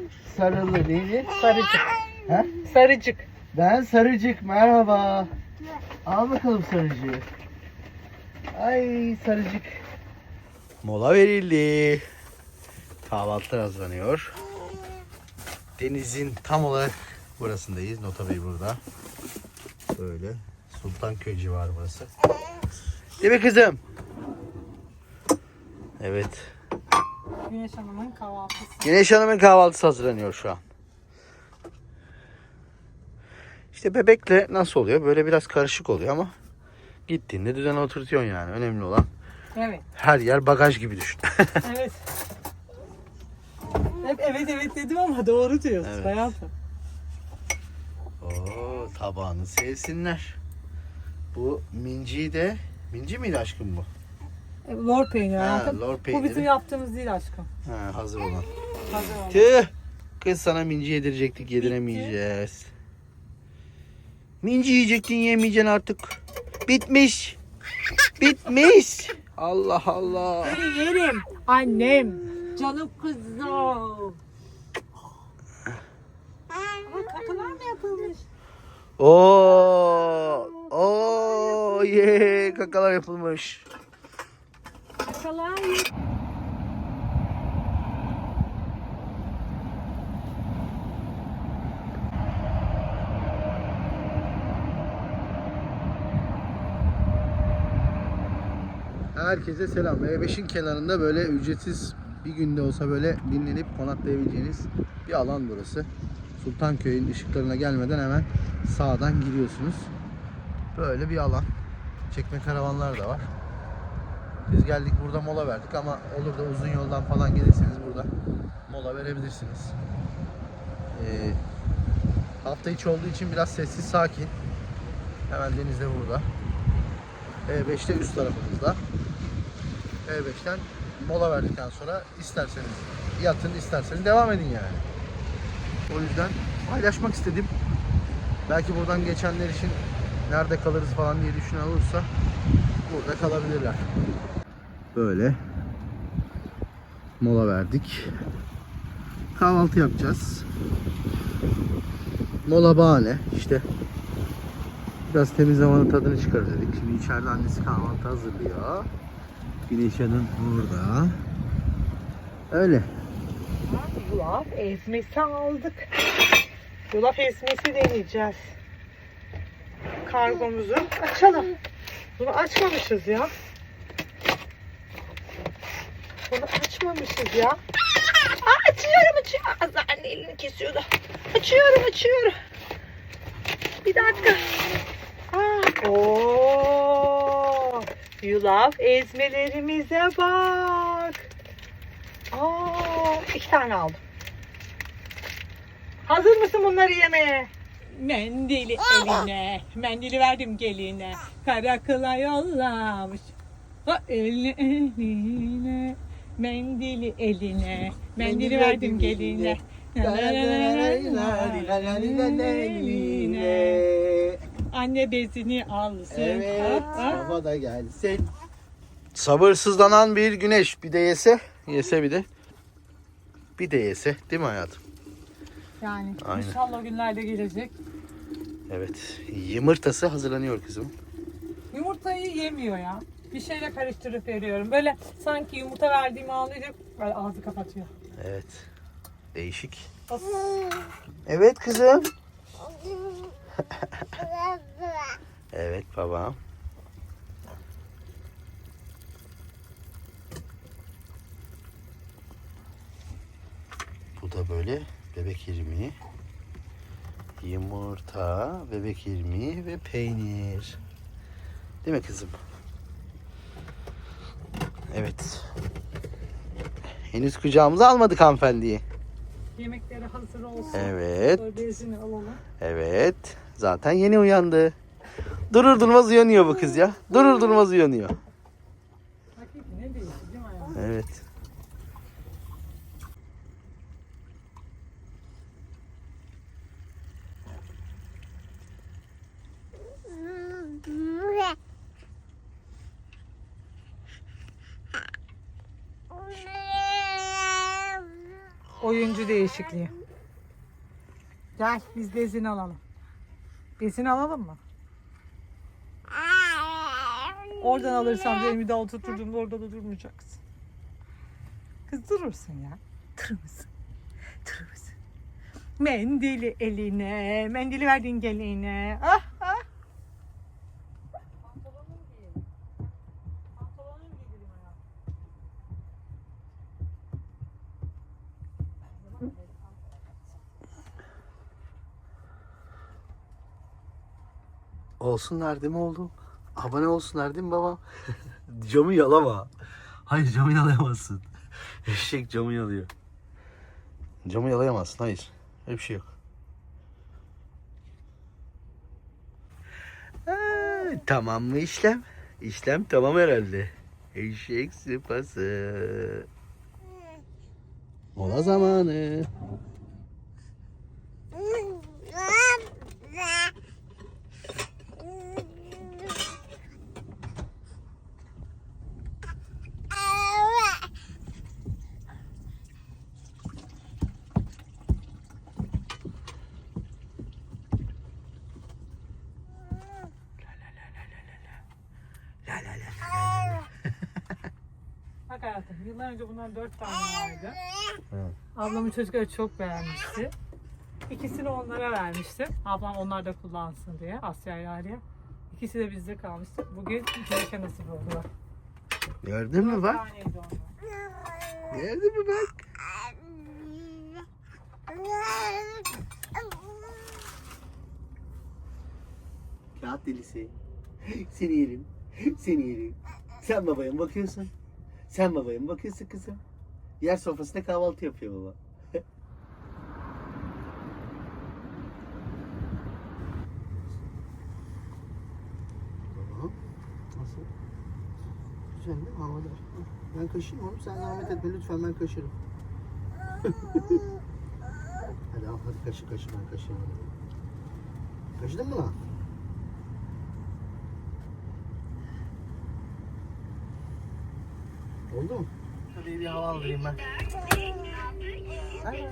ben Sarılı neydi? Sarıcık. Ha? Sarıcık. Ben Sarıcık merhaba. Al bakalım Sarıcığı. Ay Sarıcık. Mola verildi. Kahvaltılar hazırlanıyor. Denizin tam olarak burasındayız. Nota Bey burada. Böyle. Sultanköy civarı burası. Değil mi kızım? Evet. Güneş Hanım'ın kahvaltısı. Güneş Hanım'ın kahvaltısı hazırlanıyor şu an. İşte bebekle nasıl oluyor? Böyle biraz karışık oluyor ama gittiğinde düzene oturtuyorsun yani. Önemli olan Evet. her yer bagaj gibi düşün. Evet. Hep evet evet dedim ama doğru diyorsun Evet. hayatım. Oo, tabağını sevsinler. Bu minci de minci miydi aşkım bu? E, Lor peyniri Ha, hayatım. lor Bu peyniri. bizim yaptığımız değil aşkım. Ha, hazır olan. Hazır olan. Tüh. Kız sana minci yedirecektik yediremeyeceğiz. Minci yiyecektin yemeyeceksin artık. Bitmiş. Bitmiş. Allah Allah. Yerim yerim. Annem. Canım kızım. Aa, kakalar mı yapılmış? Oo. Oo ye kakalar yapılmış. Kakalar. Herkese selam. E5'in kenarında böyle ücretsiz bir günde olsa böyle dinlenip konaklayabileceğiniz bir alan burası. Sultanköy'ün ışıklarına gelmeden hemen sağdan giriyorsunuz. Böyle bir alan. Çekme karavanlar da var. Biz geldik burada mola verdik ama olur da uzun yoldan falan gelirseniz burada mola verebilirsiniz. Ee, hafta içi olduğu için biraz sessiz sakin. Hemen deniz de burada. E5'te üst tarafımızda. E5'ten mola verdikten sonra isterseniz yatın isterseniz devam edin yani. O yüzden paylaşmak istedim. Belki buradan geçenler için nerede kalırız falan diye düşünen olursa burada kalabilirler. Böyle mola verdik. Kahvaltı yapacağız. Mola bahane işte. Biraz temiz havanın tadını çıkarız dedik. Şimdi içeride annesi kahvaltı hazırlıyor. Güneş Hanım burada. Öyle. Yulaf ezmesi aldık. Yulaf ezmesi deneyeceğiz. Kargomuzu açalım. Bunu açmamışız ya. Bunu açmamışız ya. Aa, açıyorum açıyorum. Az daha anne elini kesiyordu. Açıyorum açıyorum. Bir dakika. Aa, oo, yulaf ezmelerimize bak. Aa, iki tane aldım. Hazır mısın bunları yemeye? Mendili eline, mendili verdim geline, karakıla yollamış. O elini eline, mendili eline, mendili verdim geline. Anne bezini alsın. Evet, baba da gelsin. Sabırsızlanan bir güneş. Bir de yese, yese bir de. Bir de yese, değil mi hayatım? Yani Aynen. inşallah o günlerde gelecek. Evet. Yumurtası hazırlanıyor kızım. Yumurtayı yemiyor ya. Bir şeyle karıştırıp veriyorum. Böyle sanki yumurta verdiğimi anlayacak. Böyle ağzı kapatıyor. Evet. Değişik. Of. Evet kızım. Evet babam. Bu da böyle bebek irmiği. Yumurta, bebek irmiği ve peynir. Değil mi kızım? Evet. Henüz kucağımıza almadık hanımefendiyi. Yemekleri hazır olsun. Evet. Böyle bezini alalım. Evet. Zaten yeni uyandı. Durur durmaz uyanıyor bu kız ya. Durur durmaz uyanıyor. Hakiki ne değişti değil mi hayatım? Evet. Oyuncu değişikliği. Gel biz de izin alalım. İzin alalım mı? Oradan alırsam bir daha oturturduğumda orada da durmayacaksın. Kız durursun ya. Durur musun? Durur musun? Mendili eline, mendili verdin geline. Ah Olsunlar değil mi oğlum? Abone olsunlar değil mi babam? camı yalama. Hayır camı yalayamazsın. Eşek camı yalıyor. Camı yalayamazsın hayır. Öyle bir şey yok. Aa, tamam mı işlem? İşlem tamam herhalde. Eşek sıpası. Mola zamanı. Bak hayatım yıllar önce bundan dört tane vardı. Evet. Ablamın çocukları çok beğenmişti. İkisini onlara vermiştim. Ablam onlar da kullansın diye Asya ile Aliye. İkisi de bizde kalmıştı. Bugün Melike nasip oldu. Gördün mü bak? taneydi onlar. Gördün mü bak? Kağıt delisi. Seni yerim. Seni yerim. Sen babaya bakıyorsun? Sen babaya mı bakıyorsun kızım? Yer sofrasında kahvaltı yapıyor baba. Nasıl? Güzel değil mi? Havadar. Ben kaşıyım oğlum. Sen zahmet etme lütfen ben kaşırım. hadi al hadi kaşı kaşı ben kaşıyım. Kaşıdın mı lan? Oldu mu? Hadi bir hava alayım ben. Ay,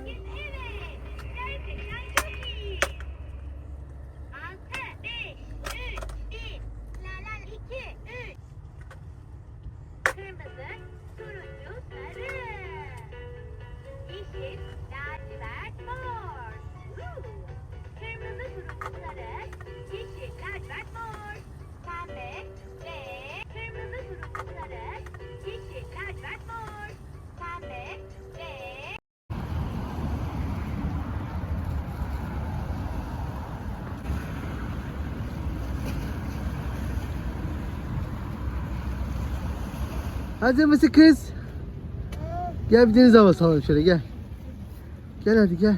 Hazır mısın kız? Gel bir deniz havası alalım şöyle gel. Gel hadi gel.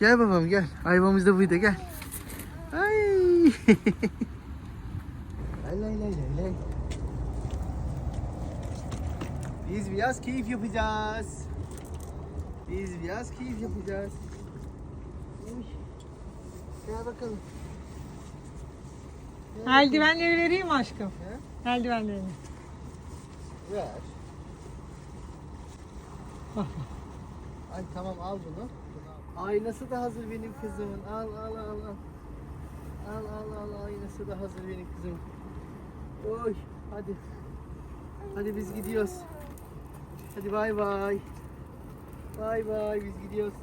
Gel babam gel. Hayvamız da buydu gel. Ay. lay lay lay lay. Biz biraz keyif yapacağız. Biz biraz keyif yapacağız. Gel bakalım. Gel Eldivenleri vereyim mi aşkım. Eldivenlerini. Ver. Ay tamam al bunu. Aynası da hazır benim kızımın. Al al al al. Al al al aynası da hazır benim kızım. Oy hadi. Hadi biz gidiyoruz. Hadi bay bay. Bay bay biz gidiyoruz.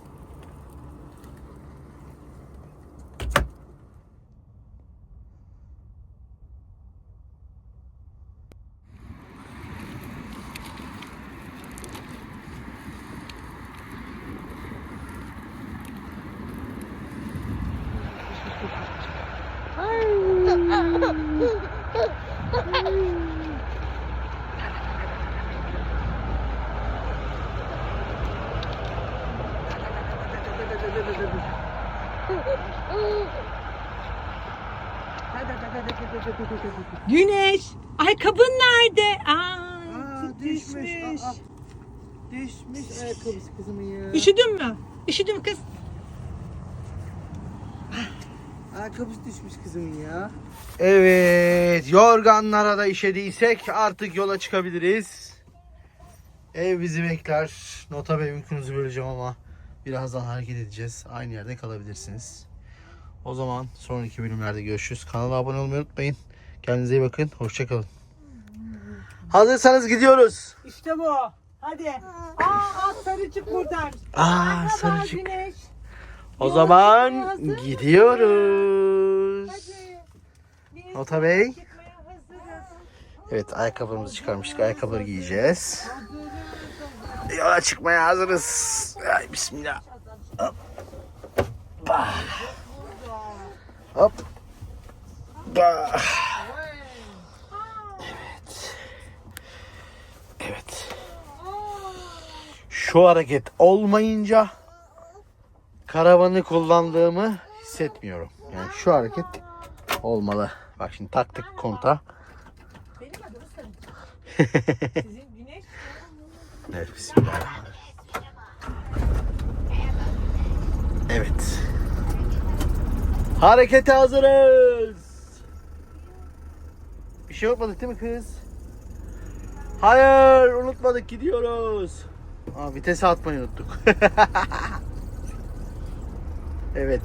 Güneş. Ayakkabın nerede? Aa, Aa, düşmüş. Aa, düşmüş ayakkabısı kızımın ya. Üşüdün mü? Üşüdün mü kız? Ayakkabısı düşmüş kızımın ya. Evet, yorganlara da işediysek artık yola çıkabiliriz. Ev bizi bekler. Nota Bey uykunuzu böleceğim ama Birazdan hareket edeceğiz. Aynı yerde kalabilirsiniz. O zaman sonraki bölümlerde görüşürüz. Kanala abone olmayı unutmayın. Kendinize iyi bakın. Hoşçakalın. Hazırsanız gidiyoruz. İşte bu. Hadi. Aa, aa sarı çık buradan. Aa sarıcık. Güneş. O zaman gidiyoruz. Hadi. Biz Ota Bey. Evet ayakkabılarımızı çıkarmıştık. Ayakkabıları giyeceğiz. Hazırız. Yola çıkmaya hazırız. Ay, bismillah. Hop. Bah. Hop. Bah. Evet. Evet. Şu hareket olmayınca karavanı kullandığımı hissetmiyorum. Yani şu hareket olmalı. Bak şimdi taktık konta. Güneş. Evet. Harekete hazırız. Bir şey yapmadık değil mi kız? Hayır unutmadık gidiyoruz. Aa, vitesi atmayı unuttuk. evet.